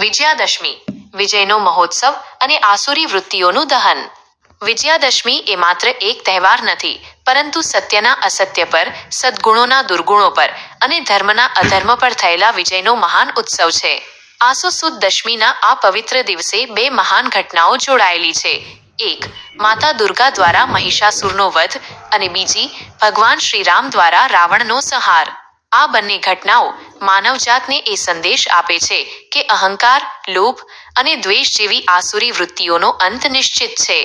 વિજયાદશમી, વિજયનો મહોત્સવ અને આસુરી વૃત્તિઓનું દહન. વિજયાદશમી એ માત્ર એક તહેવાર નથી, પરંતુ સત્યના અસત્ય પર, સદ્ગુણોના દુર્ગુણો પર અને ધર્મના અધર્મ પર થયેલા વિજયનો મહાન ઉત્સવ છે. આસો સુદ દશમીના આ પવિત્ર દિવસે બે મહાન ઘટનાઓ જોડાયેલી છે. એક, માતા દુર્ગા દ્વારા મહિષાસુરનો વધ અને બીજી, ભગવાન શ્રીરામ દ્વારા રાવણનો સંહાર. આ બંને ઘટનાઓ માનવજાતને એ સંદેશ આપે છે કે અહંકાર, લોભ અને દ્વેષ જેવી આસુરી વૃત્તિઓનો અંત નિશ્ચિત છે.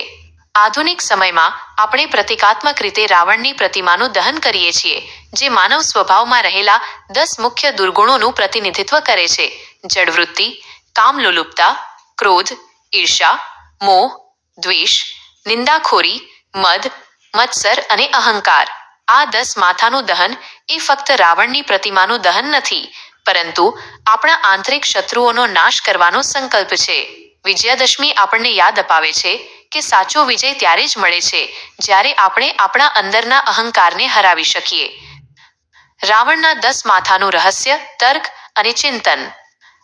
આધુનિક સમયમાં આપણે પ્રતિકાત્મક રીતે રાવણની પ્રતિમાનું દહન કરીએ છીએ, જે માનવ સ્વભાવમાં રહેલા દસ મુખ્ય દુર્ગુણોનું પ્રતિનિધિત્વ કરે છે. જડવૃત્તિ, કામલુલુપતા, ક્રોધ ઈર્ષા મોહ, દ્વેષ, નિંદાખોરી, મદ, મત્સર અને અહંકાર. આ દસ માથાનું દહન એ ફક્ત રાવણની પ્રતિમાનું દહન નથી, પરંતુ આપણા આંતરિક શત્રુઓનો નાશ કરવાનો સંકલ્પ છે. વિજયાદશમી આપણને યાદ અપાવે છે કે સાચો વિજય ત્યારે જ મળે છે જ્યારે આપણે આપણા અંદરના અહંકારને હરાવી શકીએ. રાવણના દસ માથાનું રહસ્ય, તર્ક અને ચિંતન.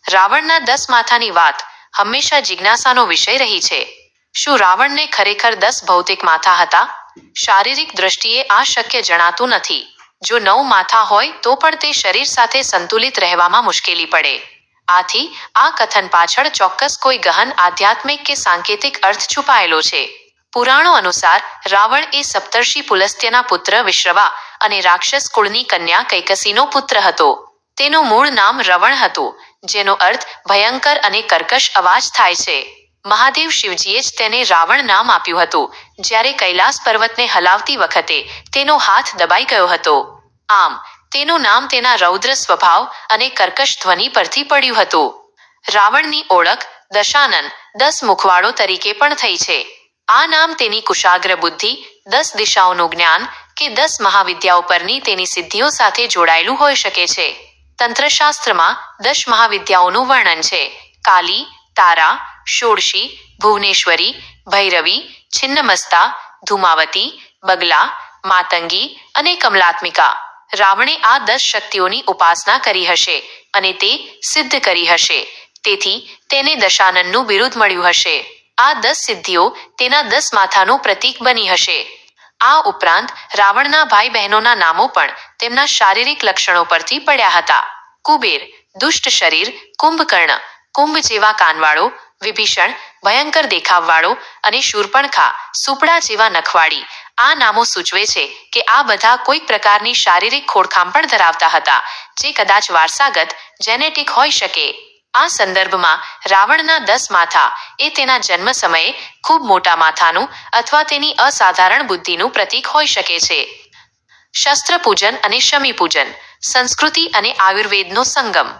રાવણના દસ માથાની વાત હંમેશા જિજ્ઞાસાનો વિષય રહી છે. શું રાવણને ખરેખર દસ ભૌતિક માથા હતા? શારીરિક દ્રષ્ટિએ આ શક્ય જણાતું નથી. જો નવ માથા હોય, તો પણ તે શરીર સાથે સંતુલિત રહેવામાં મુશ્કેલી પડે. આથી, આ કથન પાછળ ચોક્કસ કોઈ ગહન આધ્યાત્મિક કે સાંકેતિક અર્થ છુપાયેલો છે. પુરાણો અનુસાર, રાવણ એ સપ્તર્ષિ પુલસ્ત્યના પુત્ર વિશ્રવા અને રાક્ષસ કુળની કન્યા કૈકસીનો પુત્ર હતો. તેનું મૂળ નામ રવણ હતું, જેનો અર્થ ભયંકર અને કર્કશ અવાજ થાય છે. મહાદેવ શિવજીએ જ તેને રાવણ નામ આપ્યું હતું. જ્યારે કૈલાસ પર્વતને હલાવતી વખતે તેનો હાથ દબાઈ ગયો હતો. આમ, તેનું નામ તેના રૌદ્ર સ્વભાવ અને કર્કશ ધ્વનિ પરથી પડ્યું હતું. રાવણની ઓળખ દશાનન, દસ મુખવાડો તરીકે પણ થઈ છે. આ નામ તેની કુશાગ્ર બુદ્ધિ, દસ દિશાઓનું જ્ઞાન કે દસ મહાવિદ્યાઓ પરની તેની સિદ્ધિઓ સાથે જોડાયેલું હોઈ શકે છે. તંત્રશાસ્ત્રમાં દશ મહાવિદ્યાઓનું વર્ણન છે. કાલી તારા, ષોડશી, ભુવનેશ્વરી, ભૈરવી, છિન્નમસ્તા, ધુમાવતી, બગલા, માતંગી અને કમલાત્મિકા. રાવણે આ દસ શક્તિઓની ઉપાસના કરી હશે અને તે સિદ્ધ કરી હશે. તેથી તેને દશાનનનું બિરુદ મળ્યું હશે. આ દસ સિદ્ધિઓ તેના દસ માથાનું પ્રતીક બની હશે. આ ઉપરાંત રાવણના ભાઈ બહેનોના નામો પણ તેમના શારીરિક લક્ષણો પરથી પડ્યા હતા. કુબેર, દુષ્ટ શરીર, કુંભકર્ણ કુંભ જેવા કાનવાળો, વિભીષણ, ભયંકર દેખાવવાળો અને શૂર્પણખા, સુપડા જેવા નખવાડી આ નામો સૂચવે છે કે આ બધા કોઈક પ્રકારની શારીરિક ખોળખામ પણ ધરાવતા હતા, જે કદાચ વારસાગત જેનેટિક હોઈ શકે. આ સંદર્ભમાં રાવણના દસ માથા એ તેના જન્મ સમયે ખૂબ મોટા માથાનું અથવા તેની અસાધારણ બુદ્ધિનું પ્રતીક હોઈ શકે છે. શસ્ત્ર પૂજન અને શમી પૂજન સંસ્કૃતિ અને આયુર્વેદનો સંગમ.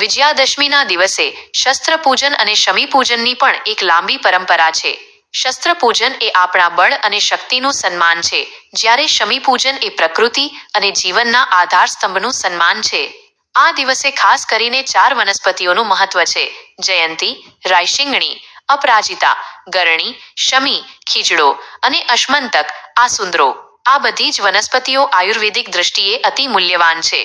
વિજયાદશમીના દિવસે શસ્ત્ર પૂજન અને શમી પૂજનની પણ એક લાંબી પરંપરા છે. શસ્ત્ર પૂજન એ આપણા બળ અને શક્તિનું સન્માન છે, જ્યારે શમી પૂજન એ પ્રકૃતિ અને જીવનના આધાર સ્તંભનું સન્માન છે. આ દિવસે ખાસ કરીને ચાર વનસ્પતિઓનું મહત્વ છે, જયંતી, રાયશિંગણી, અપરાજિતા, ગરણી, શમી, ખીજડો અને અશ્મંતક, આસુંદરો. આ બધી જ વનસ્પતિઓ આયુર્વેદિક દ્રષ્ટિએ અતિ મૂલ્યવાન છે.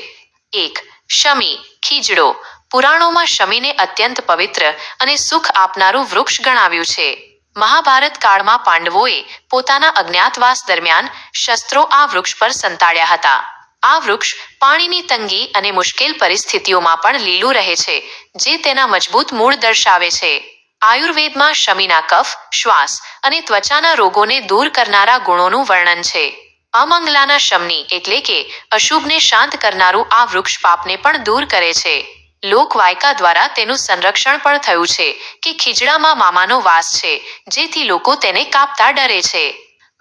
એક, શમી, ખીજડો. પુરાણોમાં શમીને અત્યંત પવિત્ર અને સુખ આપનારું વૃક્ષ ગણાવ્યું છે. મહાભારત કાળમાં પાંડવોએ પોતાના અજ્ઞાતવાસ દરમિયાન શસ્ત્રો આ વૃક્ષ પર સંતાડ્યા હતા. આ વૃક્ષ પાણીની તંગી અને મુશ્કેલ પરિસ્થિતિઓમાં પણ લીલું રહે છે, જે તેના મજબૂત મૂળ દર્શાવે છે. આયુર્વેદમાં શમીના કફ, શ્વાસ અને ત્વચાના રોગોને દૂર કરનારા ગુણોનું વર્ણન છે. અમંગલાના શમની એટલે કે અશુભને શાંત કરનારું આ વૃક્ષ પાપને પણ દૂર કરે છે. લોકવાયકા દ્વારા તેનું સંરક્ષણ પણ થયું છે કે ખીજડામાં મામાનો વાસ છે, જેથી લોકો તેને કાપતા ડરે છે.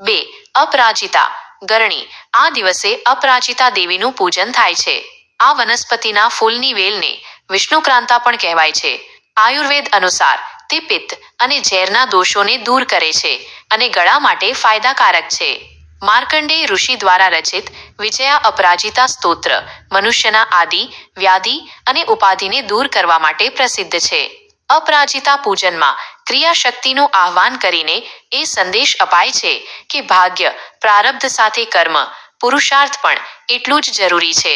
બે, અપરાજિતા. ગરણી. આ દિવસે અપરાજિતા દેવીનું પૂજન થાય છે. આ વનસ્પતિના ફૂલની વેલને વિષ્ણુક્રાંતા પણ કહેવાય છે. આયુર્વેદ અનુસાર તે પિત્ત અને ઝેરના દોષોને દૂર કરે છે અને ગળા માટે ફાયદાકારક છે. માર્કંડેય ઋષિ દ્વારા રચિત વિજયા અપરાજિતા સ્તોત્ર, મનુષ્યના આદિ, વ્યાધિ અને ઉપાધિને દૂર કરવા માટે પ્રસિદ્ધ છે. અપરાજિતા પૂજનમાં ક્રિયાશક્તિનું આહ્વાન કરીને એ સંદેશ અપાય છે કે ભાગ્ય, પ્રારબ્ધ સાથે કર્મ, પુરુષાર્થ પણ એટલું જ જરૂરી છે.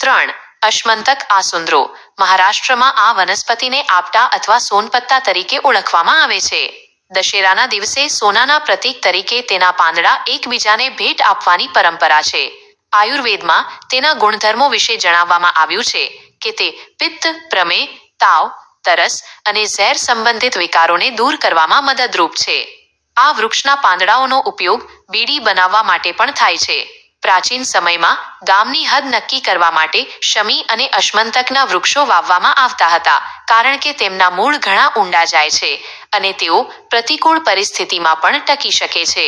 ત્રણ, અશ્મંતક આસુંદરો, મહારાષ્ટ્રમાં આ વનસ્પતિને આપટા અથવા સોનપત્તા તરીકે ઓળખવામાં આવે છે. દશેરાના દિવસે સોનાના પ્રતીક તરીકે તેના પાંદડા એકબીજાને ભેટ આપવાની પરંપરા છે. આયુર્વેદમાં તેના ગુણધર્મો વિશે જણાવવામાં આવ્યું છે કે તે પિત્ત પ્રમેહ તાવ, તરસ અને ઝેર સંબંધિત વિકારોને દૂર કરવામાં મદદરૂપ છે. આ વૃક્ષના પાંદડાઓનો ઉપયોગ બીડી બનાવવા માટે પણ થાય છે. પ્રાચીન સમયમાં ગામની હદ નક્કી કરવા માટે શમી અને અશ્મંતકના વૃક્ષો વાવવામાં આવતા હતા, કારણ કે તેમના મૂળ ઘણા ઊંડા જાય છે અને તેઓ પ્રતિકૂળ પરિસ્થિતિમાં પણ ટકી શકે છે.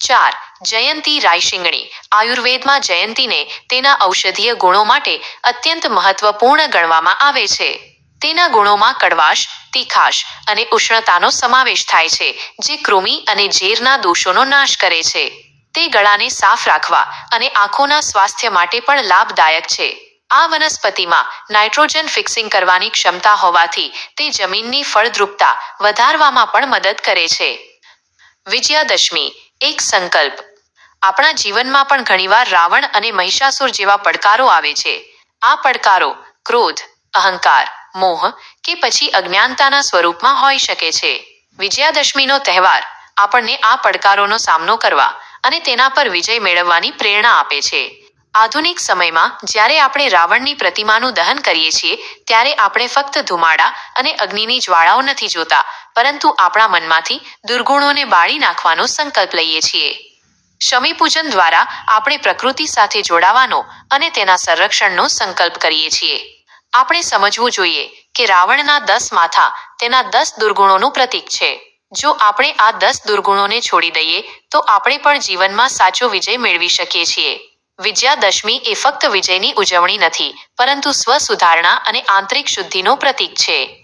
ચાર, જયંતી રાયશિંગણી. આયુર્વેદમાં જયંતીને તેના ઔષધીય ગુણો માટે અત્યંત મહત્વપૂર્ણ ગણવામાં આવે છે. તેના ગુણોમાં કડવાશ, તીખાશ અને ઉષ્ણતાનો સમાવેશ થાય છે, જે કૃમિ અને ઝેરના દોષોનો નાશ કરે છે. તે ગળાને સાફ રાખવા અને આંખોના સ્વાસ્થ્ય માટે પણ લાભદાયક છે. આ વનસ્પતિમાં નાઇટ્રોજન ફિક્સિંગ કરવાની ક્ષમતા હોવાથી તે જમીનની ફળદ્રુપતા વધારવામાં પણ મદદ કરે છે. વિજયાદશમી, એક સંકલ્પ. આપણા જીવનમાં પણ ઘણીવાર રાવણ અને મહિષાસુર જેવા પડકારો આવે છે. આ પડકારો ક્રોધ, અહંકાર, મોહ કે પછી અજ્ઞાનતાના સ્વરૂપમાં હોઈ શકે છે. વિજયાદશમીનો તહેવાર આપણને આ પડકારોનો સામનો કરવા અને તેના પર વિજય મેળવવાની પ્રેરણા આપે છે. આધુનિક સમયમાં જ્યારે આપણે રાવણની પ્રતિમાનું દહન કરીએ છીએ, ત્યારે આપણે ફક્ત ધુમાડા અને અગ્નિની જ્વાળાઓ નથી જોતા, પરંતુ આપણા મનમાંથી દુર્ગુણોને બાળી નાખવાનો સંકલ્પ લઈએ છીએ. શમી પૂજન દ્વારા આપણે પ્રકૃતિ સાથે જોડાવાનો અને તેના સંરક્ષણનો સંકલ્પ કરીએ છીએ. આપણે સમજવું જોઈએ કે રાવણના દસ માથા તેના દસ દુર્ગુણોનું પ્રતીક છે. જો આપણે આ દસ દુર્ગુણોને છોડી દઈએ, તો આપણે પણ જીવનમાં સાચો વિજય મેળવી શકીએ છીએ. વિજયાદશમી એ ફક્ત વિજયની ઉજવણી નથી, પરંતુ સ્વ સુધારણા અને આંતરિક શુદ્ધિનો પ્રતીક છે.